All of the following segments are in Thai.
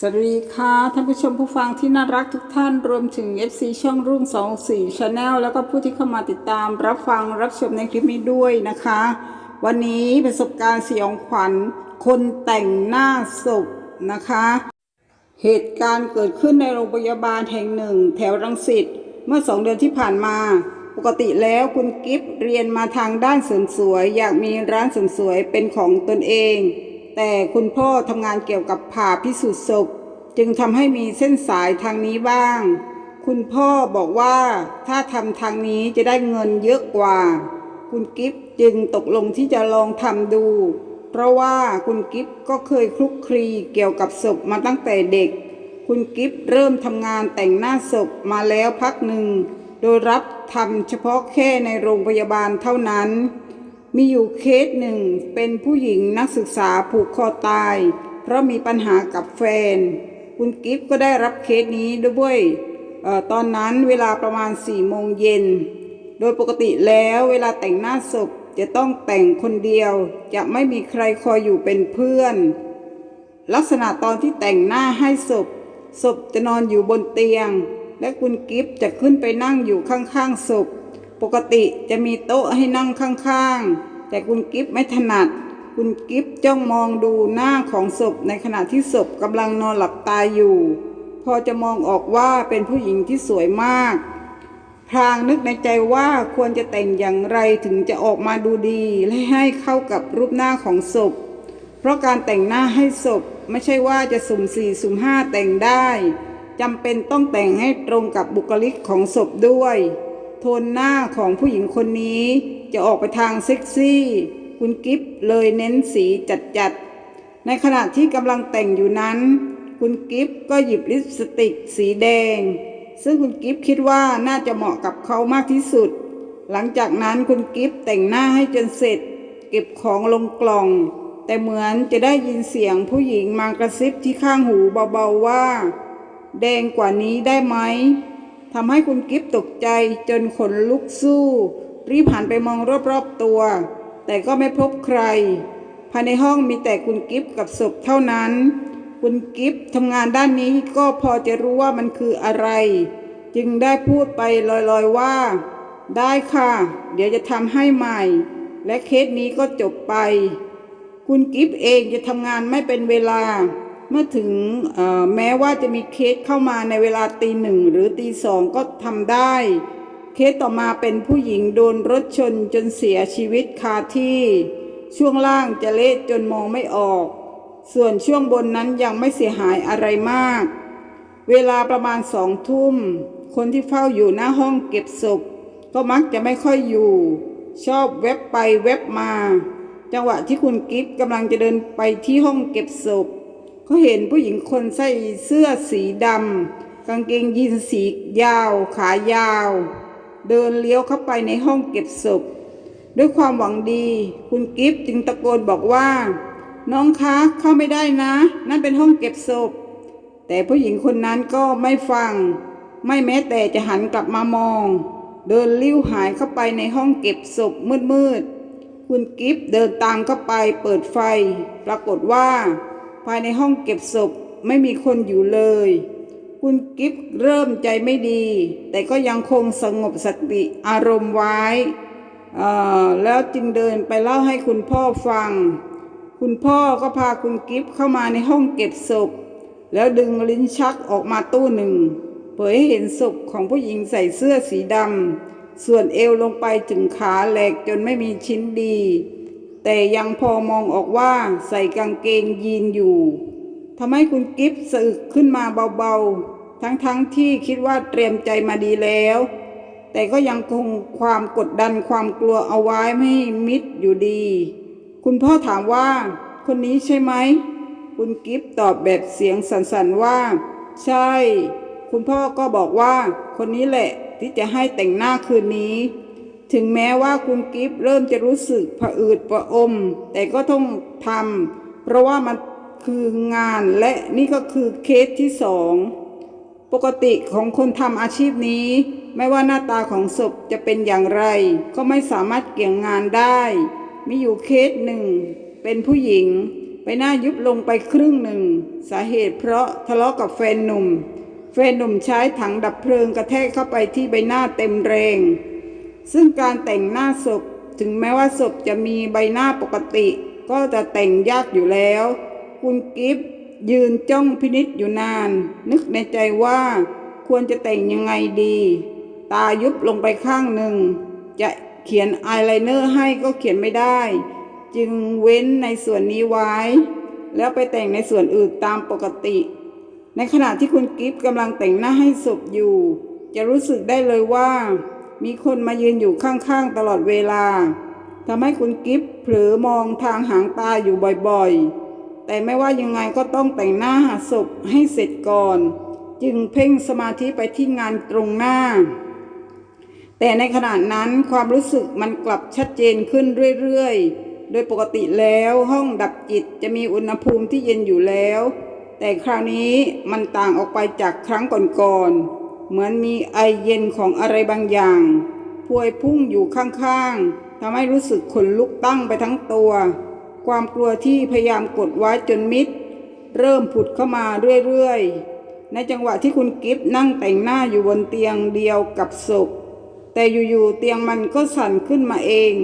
สวัสดีค่ะท่านผู้ชมผู้ฟังที่น่ารักทุกท่านรวมถึง FC ช่องรุ่ง 24 Channel แล้วก็ผู้ที่เข้ามาติดตามรับฟังรับชมในคลิปนี้ด้วยนะคะ วันนี้ประสบการณ์สยองขวัญคนแต่งหน้าศพนะคะ เหตุการณ์เกิดขึ้นในโรงพยาบาลแห่งหนึ่ง แถวรังสิตเมื่อสองเดือนที่ผ่านมา ปกติแล้วคุณกิฟเรียนมาทางด้านเสริมสวย อยากมีร้านเสริมสวยเป็นของตนเอง แต่คุณพ่อทำงานเกี่ยวกับผ่าพิสูจน์ศพ จึงทำให้มีเส้นสายทางนี้บ้าง คุณพ่อบอกว่าถ้าทำทางนี้จะได้เงินเยอะกว่า คุณกิฟจึงตกลงที่จะลองทำดู เพราะว่าคุณกิฟก็เคยคลุกคลีเกี่ยวกับศพมาตั้งแต่เด็ก คุณกิฟเริ่มทำงานแต่งหน้าศพมาแล้วพักหนึ่ง โดยรับทำเฉพาะแค่ในโรงพยาบาลเท่านั้น มีอยู่เคสหนึ่งเป็นผู้หญิงนักศึกษาผูกคอตาย เพราะมีปัญหากับแฟน คุณกิฟก็ได้รับเคสนี้ด้วยออตอนนั้นเวลาประมาณ4โมงเย็น โดยปกติแล้วเวลาแต่งหน้าศพจะต้องแต่งคนเดียว จะไม่มีใครคอยอยู่เป็นเพื่อน ลักษณะตอนที่แต่งหน้าให้ศพ ศพจะนอนอยู่บนเตียง และคุณกิฟจะขึ้นไปนั่งอยู่ข้างๆศพ ปกติจะมีโต๊ะให้นั่งข้างๆ แต่คุณกิฟไม่ถนัด คุณกิฟจ้องมองดูหน้าของศพในขณะที่ศพกำลังนอนหลับตาอยู่ พอจะมองออกว่าเป็นผู้หญิงที่สวยมาก พรางนึกในใจว่าควรจะแต่งอย่างไรถึงจะออกมาดูดีและให้เข้ากับรูปหน้าของศพ เพราะการแต่งหน้าให้ศพไม่ใช่ว่าจะสุ่มสี่สุ่มห้าแต่งได้จำเป็นต้องแต่งให้ตรงกับบุคลิกของศพด้วย โทนหน้าของผู้หญิงคนนี้จะออกไปทางเซ็กซี่ คุณกิฟเลยเน้นสีจัดๆ ในขณะที่กำลังแต่งอยู่นั้น คุณกิฟก็หยิบลิปสติกสีแดง ซึ่งคุณกิฟคิดว่าน่าจะเหมาะกับเขามากที่สุด หลังจากนั้นคุณกิฟแต่งหน้าให้จนเสร็จ เก็บของลงกล่อง แต่เหมือนจะได้ยินเสียงผู้หญิงมากระซิบที่ข้างหูเบาๆว่า แดงกว่านี้ได้ไหม ทำให้คุณกิฟตกใจจนขนลุกสู้ รีบหันไปมองรอบๆตัว แต่ก็ไม่พบใคร ภายในห้องมีแต่คุณกิฟกับศพเท่านั้น คุณกิฟทำงานด้านนี้ก็พอจะรู้ว่ามันคืออะไร จึงได้พูดไปลอยๆว่า ได้ค่ะ เดี๋ยวจะทำให้ใหม่ และเคสนี้ก็จบไป คุณกิฟเองจะทำงานไม่เป็นเวลา เมื่อถึงแม้ว่าจะมีเคสเข้ามาในเวลาตีหนึ่งหรือตีสองก็ทำได้ เคสต่อมาเป็นผู้หญิงโดนรถชนจนเสียชีวิตคาที่ ช่วงล่างจะเละจนมองไม่ออก ส่วนช่วงบนนั้นยังไม่เสียหายอะไรมาก เวลาประมาณสองทุ่ม คนที่เฝ้าอยู่หน้าห้องเก็บศพก็มักจะไม่ค่อยอยู่ ชอบแวบไปแวบมา จังหวะที่คุณกิฟต์กำลังจะเดินไปที่ห้องเก็บศพ เขาเห็นผู้หญิงคนใส่เสื้อสีดำกางเกงยีนส์สียาว ขายาว เดินเลี้ยวเข้าไปในห้องเก็บศพ ด้วยความหวังดี คุณกิฟต์จึงตะโกนบอกว่า น้องคะเข้าไม่ได้นะ นั่นเป็นห้องเก็บศพ แต่ผู้หญิงคนนั้นก็ไม่ฟัง ไม่แม้แต่จะหันกลับมามอง เดินลิ้วหายเข้าไปในห้องเก็บศพมืดๆคุณกิฟต์เดินตามเข้าไปเปิดไฟ ปรากฏว่า ภายในห้องเก็บศพไม่มีคนอยู่เลย คุณกิฟต์เริ่มใจไม่ดี แต่ก็ยังคงสงบสติอารมณ์ไว้แล้วจึงเดินไปเล่าให้คุณพ่อฟัง คุณพ่อก็พาคุณกิฟต์เข้ามาในห้องเก็บศพ แล้วดึงลิ้นชักออกมาตู้หนึ่ง เผยให้เห็นศพของผู้หญิงใส่เสื้อสีดำส่วนเอวลงไปถึงขาแหลกจนไม่มีชิ้นดี แต่ยังพอมองออกว่าใส่กางเกงยีนอยู่ทำให้คุณกิฟต์สะอึกขึ้นมาเบาๆ ทั้งๆทที่คิดว่าเตรียมใจมาดีแล้ว แต่ก็ยังคงความกดดันความกลัวเอาไว้ไม่ให้มิดอยู่ดี คุณพ่อถามว่า คนนี้ใช่ไหม คุณกิฟต์ตอบแบบเสียงสั่นๆว่า ใช่ คุณพ่อก็บอกว่า คนนี้แหละที่จะให้แต่งหน้าคืนนี้ ถึงแม้ว่าคุณกิฟต์เริ่มจะรู้สึกผะอืดผะอม แต่ก็ต้องทำเพราะว่ามันคืองานและนี่ก็คือเคสที่สองปกติของคนทำอาชีพนี้ ไม่ว่าหน้าตาของศพจะเป็นอย่างไร ก็ไม่สามารถเกี่ยงงานได้ มีอยู่เคสหนึ่ง เป็นผู้หญิงใบหน้ายุบลงไปครึ่งหนึ่ง สาเหตุเพราะทะเลาะกับแฟนหนุ่ม แฟนหนุ่มใช้ถังดับเพลิงกระแทกเข้าไปที่ใบหน้าเต็มแรง ซึ่งการแต่งหน้าศพถึงแม้ว่าศพจะมีใบหน้าปกติ ก็จะแต่งยากอยู่แล้ว คุณกิฟต์ยืนจ้องพินิษอยู่นาน นึกในใจว่าควรจะแต่งยังไงดี ตายุบลงไปข้างหนึ่ง จะเขียนอายไลเนอร์ให้ก็เขียนไม่ได้ จึงเว้นในส่วนนี้ไว้ แล้วไปแต่งในส่วนอื่นตามปกติ ในขณะที่คุณกิฟต์กำลังแต่งหน้าให้ศพอยู่ จะรู้สึกได้เลยว่า มีคนมายืนอยู่ข้างๆตลอดเวลาทำให้คุณกิฟต์เผลอมองทางหางตาอยู่บ่อยๆ แต่ไม่ว่ายังไงก็ต้องแต่งหน้าหาศพให้เสร็จก่อน จึงเพ่งสมาธิไปที่งานตรงหน้า แต่ในขณะนั้นความรู้สึกมันกลับชัดเจนขึ้นเรื่อยๆ โดยปกติแล้วห้องดับจิตจะมีอุณหภูมิที่เย็นอยู่แล้ว แต่คราวนี้มันต่างออกไปจากครั้งก่อนๆ เหมือนมีไอเย็นของอะไรบางอย่างพวยพุ่งอยู่ข้างๆทำให้รู้สึกขนลุกตั้งไปทั้งตัว ความกลัวที่พยายามกดไว้จนมิด เริ่มผุดเข้ามาเรื่อยๆ ในจังหวะที่คุณกิฟต์นั่งแต่งหน้าอยู่บนเตียงเดียวกับศพ แต่อยู่ๆเตียงมันก็สั่นขึ้นมาเอง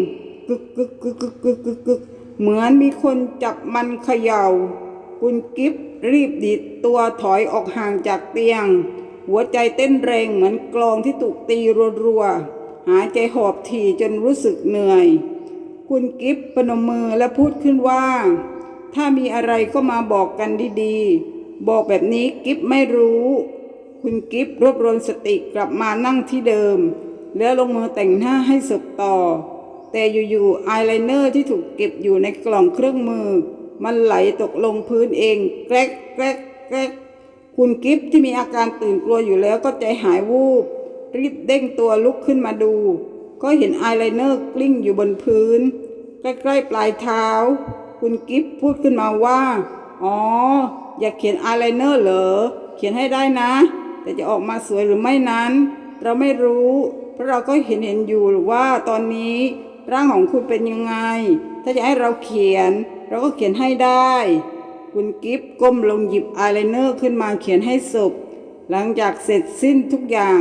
กึกกึกกึกกึกกึกกึกกึกเหมือนมีคนจับมันเขยา่า คุณกิฟต์รีบดีดตัวถอยออกห่างจากเตียง หัวใจเต้นแรงเหมือนกลองที่ถูกตีรัวๆ หายใจหอบถี่จนรู้สึกเหนื่อย คุณกิฟปนมมือและพูดขึ้นว่า ถ้ามีอะไรก็มาบอกกันดีๆ บอกแบบนี้กิฟไม่รู้ คุณกิฟรวบรวมสติกลับมานั่งที่เดิม แล้วลงมือแต่งหน้าให้ศพต่อ แต่อยู่ๆอายไลเนอร์ที่ถูกเก็บอยู่ในกล่องเครื่องมือ มันไหลตกลงพื้นเองแกรกแกรกแกรก คุณกิฟที่มีอาการตื่นกลัวอยู่แล้วก็ใจหายวูบ รีบเด้งตัวลุกขึ้นมาดู ก็เห็นอายไลเนอร์กลิ้งอยู่บนพื้น ใกล้ๆปลายเท้า คุณกิฟพูดขึ้นมาว่า อ๋อ อยากเขียนอายไลเนอร์เหรอ เขียนให้ได้นะ แต่จะออกมาสวยหรือไม่นั้น เราไม่รู้ เพราะเราก็เห็นเห็นอยู่ว่าตอนนี้ร่างของคุณเป็นยังไง ถ้าจะให้เราเขียน เราก็เขียนให้ได้ คุณกิฟต์ก้มลงหยิบอายไลเนอร์ขึ้นมาเขียนให้ศพ หลังจากเสร็จสิ้นทุกอย่าง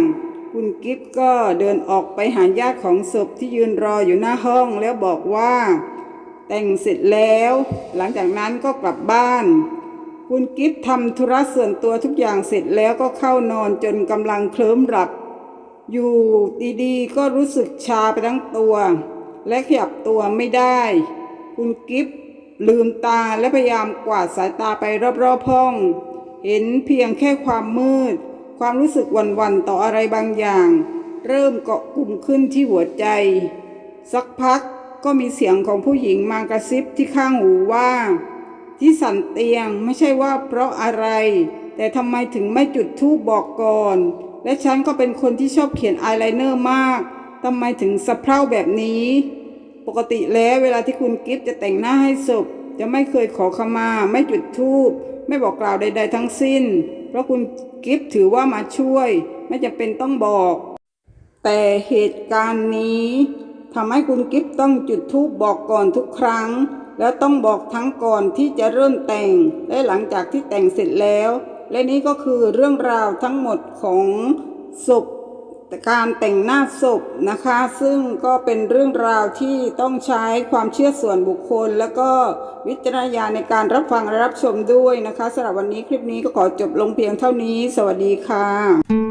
คุณกิฟต์ก็เดินออกไปหาญาติของศพที่ยืนรออยู่หน้าห้องแล้วบอกว่า แต่งเสร็จแล้ว หลังจากนั้นก็กลับบ้าน คุณกิฟต์ทำธุระส่วนตัวทุกอย่างเสร็จแล้วก็เข้านอนจนกำลังเคลิ้มหลับ อยู่ดีๆก็รู้สึกชาไปทั้งตัว และขยับตัวไม่ได้ คุณกิฟต์ ลืมตาและพยายามกวาดสายตาไปรอบๆห้อง เห็นเพียงแค่ความมืด ความรู้สึกวันๆต่ออะไรบางอย่าง เริ่มเกาะกลุ่มขึ้นที่หัวใจ สักพักก็มีเสียงของผู้หญิงมากระซิบที่ข้างหูว่า ที่สั่นเตียงไม่ใช่ว่าเพราะอะไร แต่ทำไมถึงไม่จุดธูปบอกก่อน และฉันก็เป็นคนที่ชอบเขียนอายไลเนอร์มากทำไมถึงสะเพร่าแบบนี้ ปกติแล้วเวลาที่คุณกิฟต์จะแต่งหน้าให้ศพ จะไม่เคยขอขมา ไม่จุดธูป ไม่บอกกล่าวใด ๆ ทั้งสิ้น เพราะคุณกิฟต์ถือว่ามาช่วย ไม่จำเป็นต้องบอก แต่เหตุการณ์นี้ทำให้คุณกิฟต์ต้องจุดธูปบอกก่อนทุกครั้ง แล้วต้องบอกทั้งก่อนที่จะเริ่มแต่ง และหลังจากที่แต่งเสร็จแล้ว และนี่ก็คือเรื่องราวทั้งหมดของศพ การแต่งหน้าศพนะคะ ซึ่งก็เป็นเรื่องราวที่ต้องใช้ความเชื่อส่วนบุคคล แล้วก็วิจารณญาณในการรับฟังและรับชมด้วยนะคะสำหรับวันนี้คลิปนี้ก็ขอจบลงเพียงเท่านี้ สวัสดีค่ะ